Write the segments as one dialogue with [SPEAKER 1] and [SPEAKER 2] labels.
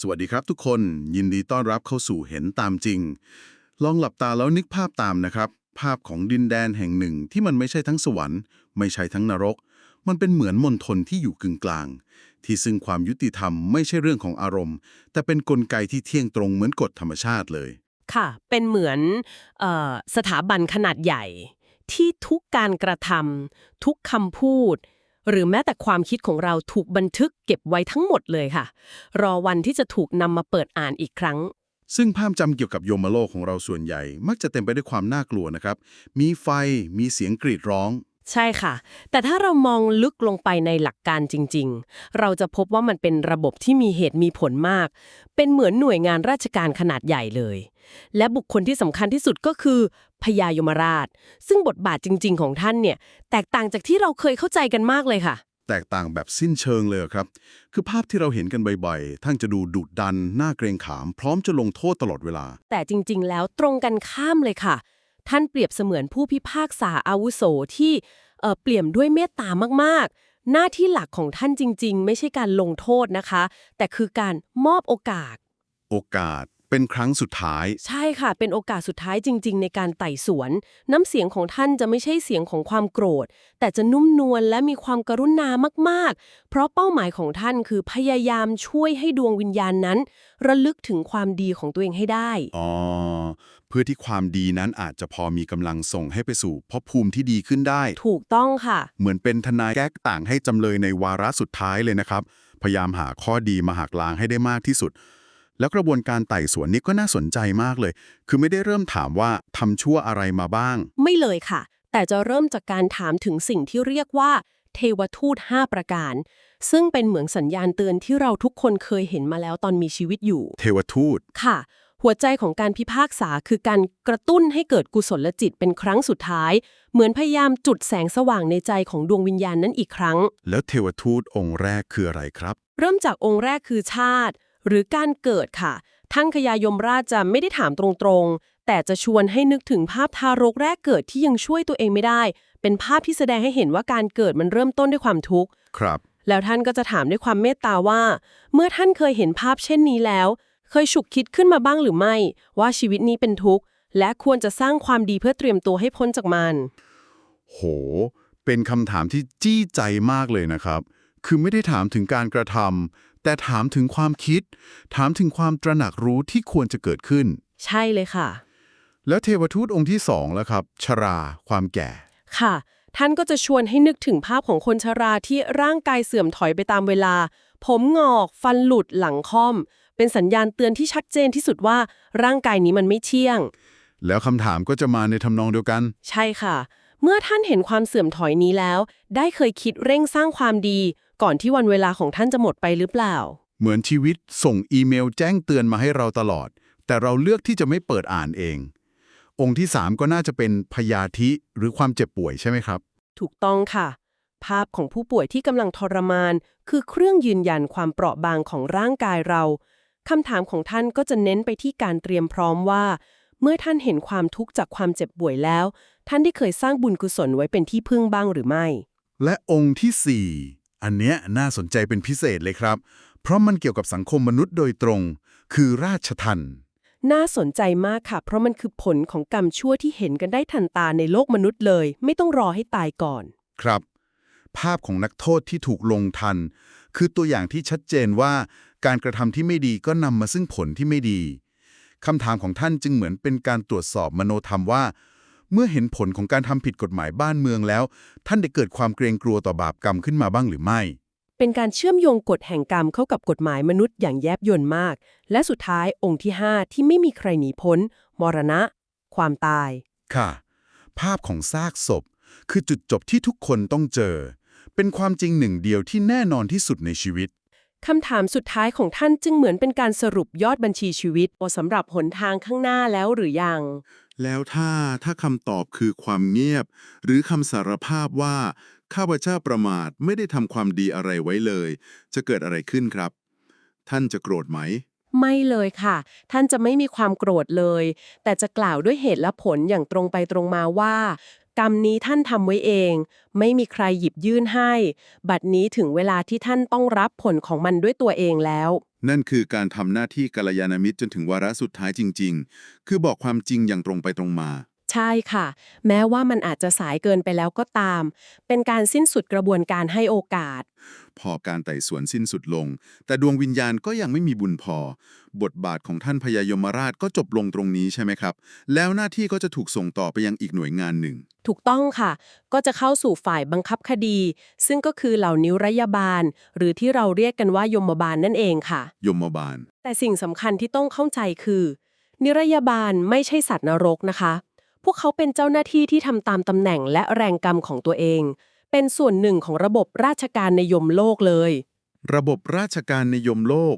[SPEAKER 1] สวัสดีครับทุกคนยินดีต้อนรับเข้าสู่เห็นตามจริง ลองหลับตาแล้วนึกภาพตามนะครับ ภาพของดินแดนแห่งหนึ่งที่มันไม่ใช่ทั้งสวรรค์ ไม่ใช่ทั้งนรก มันเป็นเหมือนมณฑลที่อยู่กึ่งกลาง ที่ซึ่งความยุติธรรมไม่ใช่เรื่องของอารมณ์ แต่เป็นนกลไกที่เที่ยงตรงเหมือนกฎธรรมชาติเลย
[SPEAKER 2] ค่ะ เป็นเหมือนออสถาบันขนาดใหญ่ ที่ทุกการกระทำทุกคำพูด หรือแม้แต่ความคิดของเราถูกบันทึกเก็บไว้ทั้งหมดเลยค่ะ รอวันที่จะถูกนำมาเปิดอ่านอีกครั้ง
[SPEAKER 1] ซึ่งภาพจำเกี่ยวกับโยมโลกของเราส่วนใหญ่ มักจะเต็มไปด้วยความน่ากลัวนะครับ มีไฟมีเสียงกรีดร้อง
[SPEAKER 2] ใช่ค่ะ แต่ถ้าเรามองลึกลงไปในหลักการจริง ๆ เราจะพบว่ามันเป็นระบบที่มีเหตุมีผลมาก เป็นเหมือนหน่วยงานราชการขนาดใหญ่เลย และบุคคลที่สำคัญที่สุดก็คือพญายมราช ซึ่งบทบาทจริง ๆ ของท่านเนี่ย แตกต่างจากที่เราเคยเข้าใจกันมากเลยค่ะ
[SPEAKER 1] แตกต่างแบบสิ้นเชิงเลยครับ คือภาพที่เราเห็นกันบ่อยๆ ท่านจะดูดุดันน่าเกรงขาม พร้อมจะลงโทษตลอดเวลา
[SPEAKER 2] แต่จริง ๆ แล้วตรงกันข้ามเลยค่ะ ท่านเปรียบเสมือนผู้พิพากษาอาวุโสที่เอ่อเปี่ยมด้วยเมตตามากๆหน้าที่หลักของท่านจริง ๆ ไม่ใช่การลงโทษนะคะ แต่คือการมอบโอกาส
[SPEAKER 1] โอกาส เป็นครั้งสุดท้าย
[SPEAKER 2] ใช่ค่ะ เป็นโอกาสสุดท้ายจริง ๆ ในการไต่สวน น้ำเสียงของท่านจะไม่ใช่เสียงของความโกรธ แต่จะนุ่มนวลและมีความกรุณามากๆ เพราะเป้าหมายของท่านคือพยายามช่วยให้ดวงวิญญาณนั้น ระลึกถึงความดีของตัวเองให้ได้
[SPEAKER 1] อ๋อ เพื่อที่ความดีนั้นอาจจะพอมีกำลังส่งให้ไปสู่ภพภูมิที่ดีขึ้นได้
[SPEAKER 2] ถูกต้องค่ะ
[SPEAKER 1] เหมือนเป็นทนายแก้ต่างให้จำเลยในวาระสุดท้ายเลยนะครับ พยายามหาข้อดีมาหักล้างให้ได้มากที่สุด แล้วกระบวนการไต่สวนนี้ก็น่าสนใจมากเลย คือไม่ได้เริ่มถามว่าทำชั่วอะไรมาบ้าง
[SPEAKER 2] ไม่เลยค่ะ แต่จะเริ่มจากการถามถึงสิ่งที่เรียกว่า เทวทูต 5 ประการ ซึ่งเป็นเหมือนสัญญาณเตือนที่เราทุกคนเคยเห็นมาแล้วตอนมีชีวิตอยู่
[SPEAKER 1] เทวทูต
[SPEAKER 2] ค่ะ หัวใจของการพิพากษาคือการกระตุ้นให้เกิดกุศลจิตเป็นครั้งสุดท้าย เหมือนพยายามจุดแสงสว่างในใจของดวงวิญญาณนั้นอีกครั้ง
[SPEAKER 1] แล้วเทวทูตองค์แรกคืออะไรครับ
[SPEAKER 2] เริ่มจากองค์แรกคือชาติ หรือการเกิดค่ะท่านขยายมราชจะไม่ได้ถามตรงๆ แต่จะชวนให้นึกถึงภาพทารกแรกเกิดที่ยังช่วยตัวเองไม่ได้ เป็นภาพที่แสดงให้เห็นว่าการเกิดมันเริ่มต้นด้วยความทุกข์
[SPEAKER 1] ครับ
[SPEAKER 2] แล้วท่านก็จะถามด้วยความเมตตาว่า เมื่อท่านเคยเห็นภาพเช่นนี้แล้ว เคยฉุกคิดขึ้นมาบ้างหรือไม่ ว่าชีวิตนี้เป็นทุกข์ และควรจะสร้างความดีเพื่อเตรียมตัวให้พ้นจากมัน
[SPEAKER 1] โห เป็นคำถามที่จี้ใจมากเลยนะครับ คือไม่ได้ถามถึงการกระทำ แต่ถามถึงความคิด ถามถึงความตระหนักรู้ที่ควรจะเกิดขึ้น
[SPEAKER 2] ใช่เลยค่ะ
[SPEAKER 1] แล้วเทวทูตองค์ที่สองแล้วครับ ชรา ความแก่
[SPEAKER 2] ค่ะ ท่านก็จะชวนให้นึกถึงภาพของคนชราที่ร่างกายเสื่อมถอยไปตามเวลา ผมงอก ฟันหลุดหลังค่อม เป็นสัญญาณเตือนที่ชัดเจนที่สุดว่าร่างกายนี้มันไม่เที่ยง
[SPEAKER 1] แล้วคำถามก็จะมาในทำนองเดียวกัน
[SPEAKER 2] ใช่ค่ะ เมื่อท่านเห็นความเสื่อมถอยนี้แล้ว ได้เคยคิดเร่งสร้างความดี ก่อนที่วันเวลาของท่านจะหมดไปหรือเปล่า
[SPEAKER 1] เหมือนชีวิตส่งอีเมลแจ้งเตือนมาให้เราตลอด แต่เราเลือกที่จะไม่เปิดอ่านเอง องค์ที่สามก็น่าจะเป็นพยาธิหรือความเจ็บป่วยใช่ไหมครับ
[SPEAKER 2] ถูกต้องค่ะ ภาพของผู้ป่วยที่กำลังทรมาน คือเครื่องยืนยันความเปราะบางของร่างกายเราคำถามของท่านก็จะเน้นไปที่การเตรียมพร้อมว่า เมื่อท่านเห็นความทุกข์จากความเจ็บป่วยแล้ว ท่านได้เคยสร้างบุญกุศลไว้เป็นที่พึ่งบ้างหรือไม่
[SPEAKER 1] และองค์ที่4 อันเนี้ยน่าสนใจเป็นพิเศษเลยครับ เพราะมันเกี่ยวกับสังคมมนุษย์โดยตรง คือราชทัน
[SPEAKER 2] น่าสนใจมากค่ะ เพราะมันคือผลของกรรมชั่วที่เห็นกันได้ทันตาในโลกมนุษย์เลย ไม่ต้องรอให้ตายก่อน
[SPEAKER 1] ครับ ภาพของนักโทษที่ถูกลงทัน คือตัวอย่างที่ชัดเจนว่า การกระทำที่ไม่ดีก็นำมาซึ่งผลที่ไม่ดีคำถามของท่านจึงเหมือนเป็นการตรวจสอบมโนธรรมว่า เมื่อเห็นผลของการทำผิดกฎหมายบ้านเมืองแล้ว ท่านได้เกิดความเกรงกลัวต่อบาปกรรมขึ้นมาบ้างหรือไม่
[SPEAKER 2] เป็นการเชื่อมโยงกฎแห่งกรรมเข้ากับกฎหมายมนุษย์อย่างแยบยลมาก และสุดท้ายองค์ที่ 5 ที่ไม่มีใครหนีพ้น มรณะ ความตาย
[SPEAKER 1] ค่ะ ภาพของซากศพ คือจุดจบที่ทุกคนต้องเจอ เป็นความจริงหนึ่งเดียวที่แน่นอนที่สุดในชีวิต
[SPEAKER 2] คำถามสุดท้ายของท่านจึงเหมือนเป็นการสรุปยอดบัญชีชีวิตสำหรับหนทางข้างหน้าแล้วหรือยัง
[SPEAKER 3] แล้วถ้าถ้าคำตอบคือความเงียบ หรือคำสารภาพว่า ข้าพเจ้าประมาทไม่ได้ทำความดีอะไรไว้เลย จะเกิดอะไรขึ้นครับ ท่านจะโกรธไหม
[SPEAKER 2] ไม่เลยค่ะ ท่านจะไม่มีความโกรธเลย แต่จะกล่าวด้วยเหตุและผลอย่างตรงไปตรงมาว่า กรรมนี้ท่านทำไว้เอง ไม่มีใครหยิบยื่นให้ บัดนี้ถึงเวลาที่ท่านต้องรับผลของมันด้วยตัวเองแล้ว
[SPEAKER 1] นั่นคือการทำหน้าที่กัลยาณมิตรจนถึงวาระสุดท้ายจริง ๆ คือบอกความจริงอย่างตรงไปตรงมา
[SPEAKER 2] ใช่ค่ะ แม้ว่ามันอาจจะสายเกินไปแล้วก็ตาม เป็นการสิ้นสุดกระบวนการให้โอกาส
[SPEAKER 1] พอการไต่สวนสิ้นสุดลง แต่ดวงวิญญาณก็ยังไม่มีบุญพอ บทบาทของท่านพญายมราชก็จบลงตรงนี้ใช่ไหมครับ แล้วหน้าที่ก็จะถูกส่งต่อไปยังอีกหน่วยงานหนึ่ง
[SPEAKER 2] ถูกต้องค่ะ ก็จะเข้าสู่ฝ่ายบังคับคดี ซึ่งก็คือเหล่านิรยาบาล หรือที่เราเรียกกันว่ายมบาลนั่นเองค่ะ
[SPEAKER 1] ยมบาล
[SPEAKER 2] แต่สิ่งสำคัญที่ต้องเข้าใจคือ นิรยาบาลไม่ใช่สัตว์นรกนะคะ พวกเขาเป็นเจ้าหน้าที่ที่ทำตามตำแหน่งและแรงกรรมของตัวเอง เป็นส่วนหนึ่งของระบบราชการในยมโลกเลย
[SPEAKER 1] ระบบราชการในยมโลก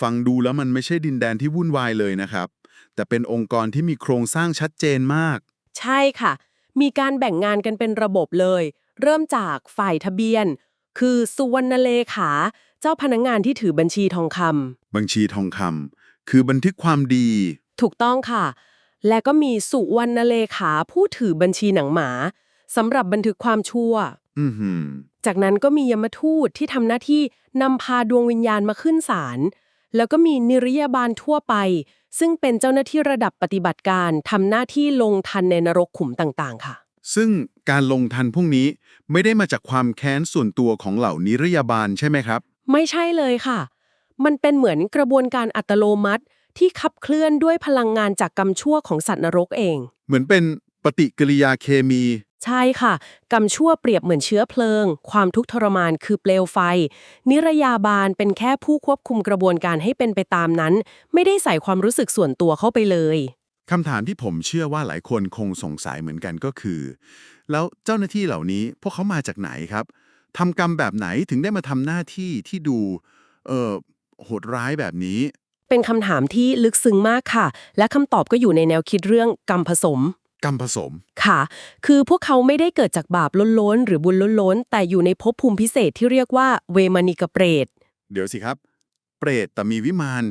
[SPEAKER 1] ฟังดูแล้วมันไม่ใช่ดินแดนที่วุ่นวายเลยนะครับ แต่เป็นองค์กรที่มีโครงสร้างชัดเจนมาก
[SPEAKER 2] ใช่ค่ะ มีการแบ่งงานกันเป็นระบบเลย เริ่มจากฝ่ายทะเบียน คือสุวรรณเลขา เจ้าพนักงานที่ถือบัญชีทองคำ
[SPEAKER 1] บัญชีทองคำคือบันทึกความดี
[SPEAKER 2] ถูกต้องค่ะ และก็มีสุวรรณเลขาผู้ถือบัญชีหนังหมาสำหรับบันทึกความชั่ว
[SPEAKER 1] อือหือ
[SPEAKER 2] จากนั้นก็มียมทูตที่ทำหน้าที่นำพาดวงวิญญาณมาขึ้นศาลแล้วก็มีนิรยาบาลทั่วไป ซึ่งเป็นเจ้าหน้าที่ระดับปฏิบัติการทำหน้าที่ลงทันในนรกขุมต่างๆ ค่ะ
[SPEAKER 1] ซึ่งการลงทันพวกนี้ไม่ได้มาจากความแค้นส่วนตัวของเหล่านิรยาบาลใช่ไหมครับ
[SPEAKER 2] ไม่ใช่เลยค่ะ มันเป็นเหมือนกระบวนการอัตโนมัติ ที่ขับเคลื่อนด้วยพลังงานจากกรรมชั่วของสัตว์นรกเอง
[SPEAKER 1] เหมือนเป็นปฏิกิริยาเคมี
[SPEAKER 2] ใช่ค่ะ กรรมชั่วเปรียบเหมือนเชื้อเพลิง ความทุกข์ทรมานคือเปลวไฟ นิรยาบาลเป็นแค่ผู้ควบคุมกระบวนการให้เป็นไปตามนั้น ไม่ได้ใส่ความรู้สึกส่วนตัวเข้าไปเลย
[SPEAKER 1] คำถามที่ผมเชื่อว่าหลายคนคงสงสัยเหมือนกันก็คือ แล้วเจ้าหน้าที่เหล่านี้พวกเขามาจากไหนครับทำกรรมแบบไหนถึงได้มาทำหน้าที่ที่ดูเออโหดร้ายแบบนี้
[SPEAKER 2] เป็นคำถามที่ลึกซึ้งมากค่ะ และคำตอบก็อยู่ในแนวคิดเรื่องกรรมผสม
[SPEAKER 1] กรรมผสม
[SPEAKER 2] ค่ะ คือพวกเขาไม่ได้เกิดจากบาปล้นๆ หรือบุญล้นๆ แต่อยู่ในภพภูมิพิเศษที่เรียกว่าเวมานิกเปรต
[SPEAKER 1] เดี๋ยวสิครับ เปรตแต่มีวิมาน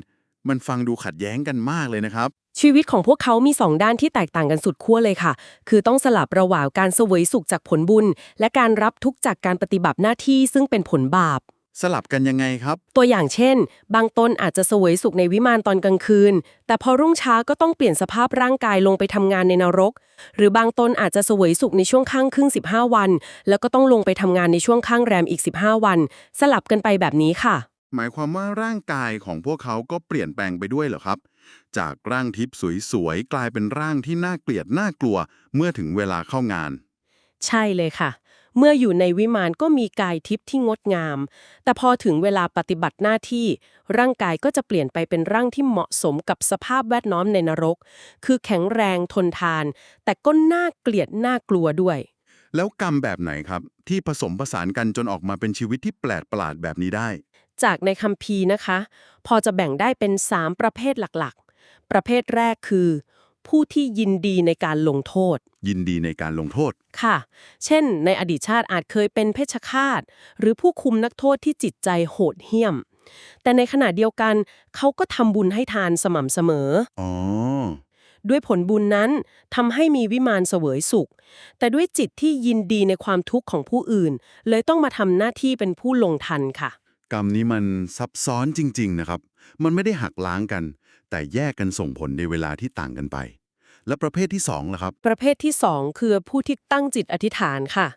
[SPEAKER 1] มันฟังดูขัดแย้งกันมากเลยนะครับ
[SPEAKER 2] ชีวิตของพวกเขามีสองด้านที่แตกต่างกันสุดขั้วเลยค่ะ คือต้องสลับระหว่างการเสวยสุขจากผลบุญ และการรับทุกข์จากการปฏิบัติหน้าที่ซึ่งเป็นผลบาป
[SPEAKER 1] สลับกันยังไงครับ
[SPEAKER 2] ตัวอย่างเช่น บางตนอาจจะเสวยสุขในวิมานตอนกลางคืน แต่พอรุ่งเช้าก็ต้องเปลี่ยนสภาพร่างกายลงไปทำงานในนรก หรือบางตนอาจจะเสวยสุขในช่วงข้างครึ่ง 15 วัน แล้วก็ต้องลงไปทำงานในช่วงข้างแรมอีก 15 วัน สลับกันไปแบบนี้ค่ะ
[SPEAKER 1] หมายความว่าร่างกายของพวกเขาก็เปลี่ยนแปลงไปด้วยเหรอครับ จากร่างทิพย์สวยๆกลายเป็นร่างที่น่าเกลียดน่ากลัว เมื่อถึงเวลาเข้างาน
[SPEAKER 2] ใช่เลยค่ะ เมื่ออยู่ในวิมานก็มีกายทิพย์ที่งดงาม แต่พอถึงเวลาปฏิบัติหน้าที่ ร่างกายก็จะเปลี่ยนไปเป็นร่างที่เหมาะสมกับสภาพแวดล้อมในนรก คือแข็งแรงทนทาน แต่ก็น่าเกลียดน่ากลัวด้วย
[SPEAKER 1] แล้วกรรมแบบไหนครับ ที่ผสมผสานกันจนออกมาเป็นชีวิตที่แปลกประหลาดแบบนี้ได้
[SPEAKER 2] จากในคัมภีร์นะคะ พอจะแบ่งได้เป็น 3 ประเภทหลักๆ ประเภทแรกคือ ผู้ที่ยินดีในการลงโทษ
[SPEAKER 1] ยินดีในการลงโทษ
[SPEAKER 2] ค่ะ เช่น ในอดีตชาติอาจเคยเป็นเพชฌฆาต หรือผู้คุมนักโทษที่จิตใจโหดเหี้ยม แต่ในขณะเดียวกันเขาก็ทำบุญให้ทานสม่ำเสมอ
[SPEAKER 1] อ๋อ
[SPEAKER 2] ด้วยผลบุญนั้นทำให้มีวิมานเสวยสุข แต่ด้วยจิตที่ยินดีในความทุกข์ของผู้อื่น เลยต้องมาทำหน้าที่เป็นผู้ลงทันค่ะ
[SPEAKER 1] กรรมนี้มันซับซ้อนจริง ๆ นะครับ มันไม่ได้หักล้างกัน แต่แยกกันส่งผลในเวลาที่ต่างกันไป และประเภทที่สองล่ะครับ
[SPEAKER 2] ประเภทที่สองคือผู้ที่ตั้งจิตอธิษฐานค่ะ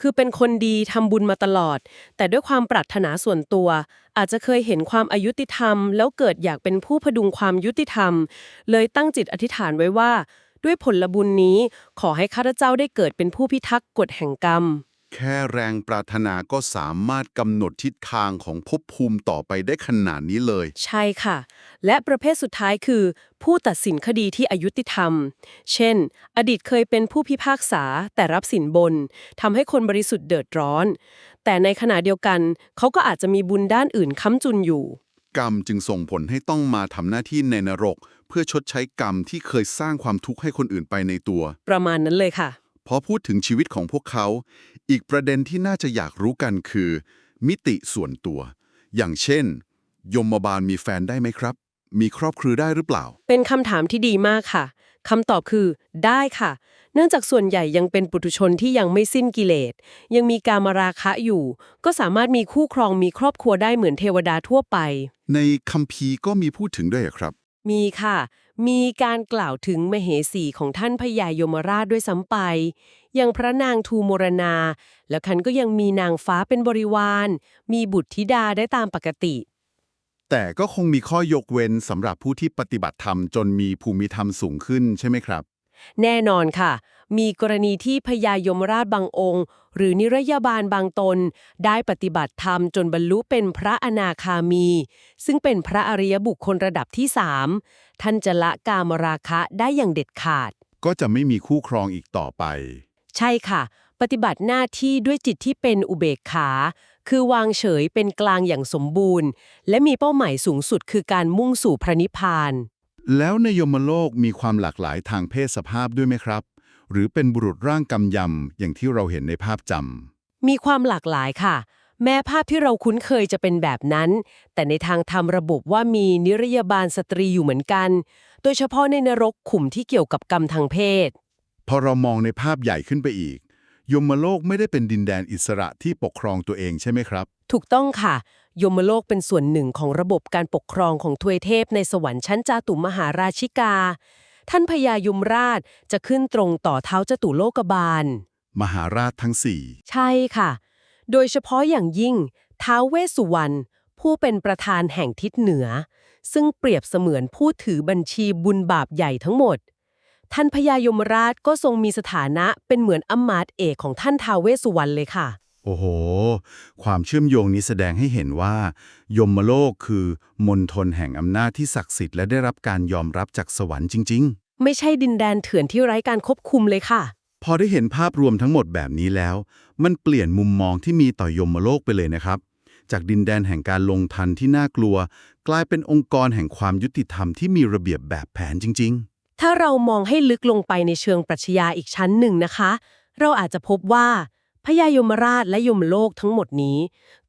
[SPEAKER 2] คือเป็นคนดีทำบุญมาตลอด แต่ด้วยความปรารถนาส่วนตัว อาจจะเคยเห็นความอายุติธรรม แล้วเกิดอยากเป็นผู้พดุงความยุติธรรม เลยตั้งจิตอธิษฐานไว้ว่า ด้วยผลบุญนี้ขอให้ข้าราชเจ้าได้เกิดเป็นผู้พิทักษ์กฎแห่งกรรม
[SPEAKER 1] แค่แรงปรารถนาก็สามารถกำหนดทิศทางของภพภูมิต่อไปได้ขนาดนี้เลย
[SPEAKER 2] ใช่ค่ะ และประเภทสุดท้ายคือ ผู้ตัดสินคดีที่อายุติธรรม เช่น อดีตเคยเป็นผู้พิพากษาแต่รับสินบนทำให้คนบริสุทธิ์เดือดร้อน แต่ในขณะเดียวกันเขาก็อาจจะมีบุญด้านอื่นค้ำจุนอยู่
[SPEAKER 1] กรรมจึงส่งผลให้ต้องมาทำหน้าที่ในนรก เพื่อชดใช้กรรมที่เคยสร้างความทุกข์ให้คนอื่นไปในตัว
[SPEAKER 2] ประมาณนั้นเลยค่ะ
[SPEAKER 1] พอพูดถึงชีวิตของพวกเขา อีกประเด็นที่น่าจะอยากรู้กันคือ มิติส่วนตัว อย่างเช่น ยมบาลมีแฟนได้ไหมครับ มีครอบครัวได้หรือเปล่า
[SPEAKER 2] เป็นคำถามที่ดีมากค่ะคำตอบคือ ได้ค่ะ เนื่องจากส่วนใหญ่ยังเป็นปุถุชนที่ยังไม่สิ้นกิเลส ยังมีการมาราคะอยู่ ก็สามารถมีคู่ครองมีครอบครัวได้เหมือนเทวดาทั่วไป
[SPEAKER 1] ในคัมภีร์ก็มีพูดถึงด้วยเหรอครับ
[SPEAKER 2] มีค่ะ มีการกล่าวถึงมเหสีของท่านพญายมราชด้วยซ้ำไปยังพระนางทูมรณา แล้วคันก็ยังมีนางฟ้าเป็นบริวาร มีบุตรธิดาได้ตามปกติ
[SPEAKER 1] แต่ก็คงมีข้อยกเว้นสำหรับผู้ที่ปฏิบัติธรรมจนมีภูมิธรรมสูงขึ้นใช่ไหมครับ
[SPEAKER 2] แน่นอนค่ะ มีกรณีที่พญายมราชบางองค์ หรือนิรยาบาลบางตน ได้ปฏิบัติธรรมจนบรรลุเป็นพระอนาคามี ซึ่งเป็นพระอริยบุคคลระดับที่สามท่านจะละกามราคะได้อย่างเด็ดขาด
[SPEAKER 1] ก็จะไม่มีคู่ครองอีกต่อไป
[SPEAKER 2] ใช่ค่ะ ปฏิบัติหน้าที่ด้วยจิตที่เป็นอุเบกขา คือวางเฉยเป็นกลางอย่างสมบูรณ์ และมีเป้าหมายสูงสุดคือการมุ่งสู่พระนิพพาน
[SPEAKER 1] แล้วในยมโลกมีความหลากหลายทางเพศสภาพด้วยไหมครับ หรือเป็นบุรุษร่างกำยำอย่างที่เราเห็นในภาพจำ
[SPEAKER 2] มีความหลากหลายค่ะ แม้ภาพที่เราคุ้นเคยจะเป็นแบบนั้น แต่ในทางธรรมระบุว่ามีนิรยาบาลสตรีอยู่เหมือนกัน โดยเฉพาะในนรกขุมที่เกี่ยวกับกรรมทางเพศ
[SPEAKER 1] พอเรามองในภาพใหญ่ขึ้นไปอีก ยมโลกไม่ได้เป็นดินแดนอิสระที่ปกครองตัวเองใช่ไหมครับ
[SPEAKER 2] ถูกต้องค่ะ ยมโลกเป็นส่วนหนึ่งของระบบการปกครองของทวยเทพในสวรรค์ชั้นจาตุมหาราชิกา ท่านพญายมราชจะขึ้นตรงต่อเท้าจตุโลกบาล
[SPEAKER 1] มหาราชทั้งสี่
[SPEAKER 2] ใช่ค่ะ โดยเฉพาะอย่างยิ่งท้าวเวสสุวรรณผู้เป็นประธานแห่งทิศเหนือ ซึ่งเปรียบเสมือนผู้ถือบัญชีบุญบาปใหญ่ทั้งหมด ท่านพญายมราชก็ทรงมีสถานะเป็นเหมือนอำมาตย์เอกของท่านท้าวเวสสุวรรณเลยค่ะ
[SPEAKER 1] โอ้โห ความเชื่อมโยงนี้แสดงให้เห็นว่า ยมโลกคือ มณฑลแห่งอำนาจที่ศักดิ์สิทธิ์และได้รับการยอมรับจากสวรรค์จริง
[SPEAKER 2] ไม่ใช่ดินแดนเถื่อนที่ไร้การควบคุมเลยค่ะ
[SPEAKER 1] ๆพอได้เห็นภาพรวมทั้งหมดแบบนี้แล้ว มันเปลี่ยนมุมมองที่มีต่อยมโลกไปเลยนะครับ จากดินแดนแห่งการลงทันที่น่ากลัว กลายเป็นองค์กรแห่งความยุติธรรมที่มีระเบียบแบบแผนจริง
[SPEAKER 2] ถ้าเรามองให้ลึกลงไปในเชิงปรัชญาอีกชั้นหนึ่งนะคะ เราอาจจะพบว่าพญายมราชและยมโลกทั้งหมดนี้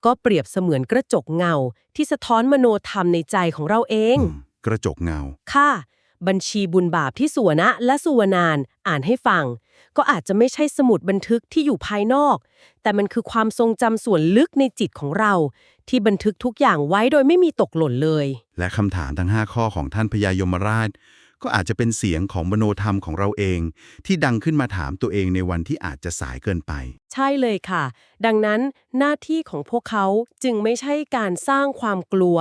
[SPEAKER 2] ก็เปรียบเสมือนกระจกเงา ที่สะท้อนมโนธรรมในใจของเราเอง
[SPEAKER 1] ๆกระจกเงา
[SPEAKER 2] ค่ะ บัญชีบุญบาปที่สุวนะและสุวนานอ่านให้ฟัง ก็อาจจะไม่ใช่สมุดบันทึกที่อยู่ภายนอก แต่มันคือความทรงจำส่วนลึกในจิตของเรา ที่บันทึกทุกอย่างไว้โดยไม่มีตกหล่นเลย
[SPEAKER 1] และคำถามทั้ง 5 ข้อของท่านพญายมราช ก็อาจจะเป็นเสียงของมโนธรรมของเราเอง ที่ดังขึ้นมาถามตัวเองในวันที่อาจจะสายเกินไป
[SPEAKER 2] ใช่เลยค่ะ ดังนั้นหน้าที่ของพวกเขาจึงไม่ใช่การสร้างความกลัว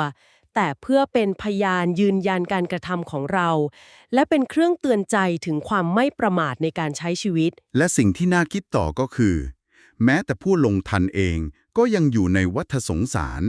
[SPEAKER 2] แต่เพื่อเป็นพยานยืนยันการกระทำของเรา และเป็นเครื่องเตือนใจถึงความไม่ประมาทในการใช้ชีวิต
[SPEAKER 1] และสิ่งที่น่าคิดต่อก็คือ แม้แต่ผู้ลงทันเอง ก็ยังอยู่ในวัฏสงสาร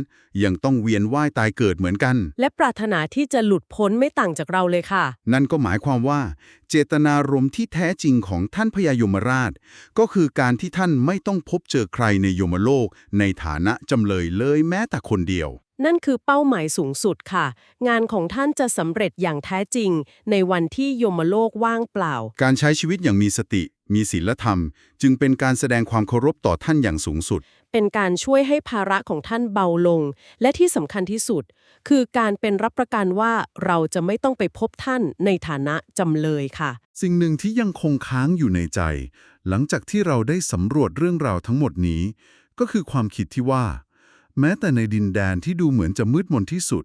[SPEAKER 1] ยังต้องเวียนว่ายตายเกิดเหมือนกัน
[SPEAKER 2] และปรารถนาที่จะหลุดพ้นไม่ต่างจากเราเลยค่ะ
[SPEAKER 1] นั่นก็หมายความว่า เจตนารมณ์ที่แท้จริงของท่านพญายมราช ก็คือการที่ท่านไม่ต้องพบเจอใครในยมโลก ในฐานะจำเลยเลยแม้แต่คนเดียว
[SPEAKER 2] นั่นคือเป้าหมายสูงสุดค่ะ งานของท่านจะสำเร็จอย่างแท้จริง ในวันที่ยมโลกว่างเปล่า
[SPEAKER 1] การใช้ชีวิตอย่างมีสติ มีศีลธรรม จึงเป็นการแสดงความเคารพต่อท่านอย่างสูงสุด
[SPEAKER 2] เป็นการช่วยให้ภาระของท่านเบาลง และที่สำคัญที่สุด คือการเป็นรับประกันว่าเราจะไม่ต้องไปพบท่านในฐานะจำเลยค่ะ
[SPEAKER 4] สิ่งหนึ่งที่ยังคงค้างอยู่ในใจ หลังจากที่เราได้สำรวจเรื่องราวทั้งหมดนี้ ก็คือความคิดที่ว่า แม้แต่ในดินแดนที่ดูเหมือนจะมืดมนที่สุด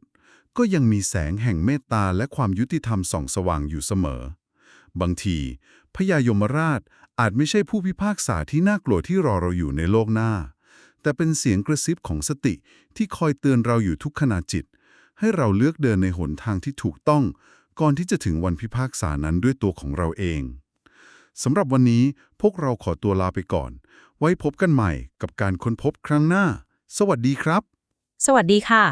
[SPEAKER 4] ก็ยังมีแสงแห่งเมตตาและความยุติธรรมส่องสว่างอยู่เสมอ บางทีพญายมราชอาจไม่ใช่ผู้พิพากษาที่น่ากลัวที่รอเราอยู่ในโลกหน้า แต่เป็นเสียงกระซิบของสติที่คอยเตือนเราอยู่ทุกขณะจิต ให้เราเลือกเดินในหนทางที่ถูกต้อง ก่อนที่จะถึงวันพิพากษานั้นด้วยตัวของเราเองสำหรับวันนี้พวกเราขอตัวลาไปก่อน ไว้พบกันใหม่กับการค้นพบครั้งหน้า สวัสดีครับ
[SPEAKER 2] สวัสดีค่ะ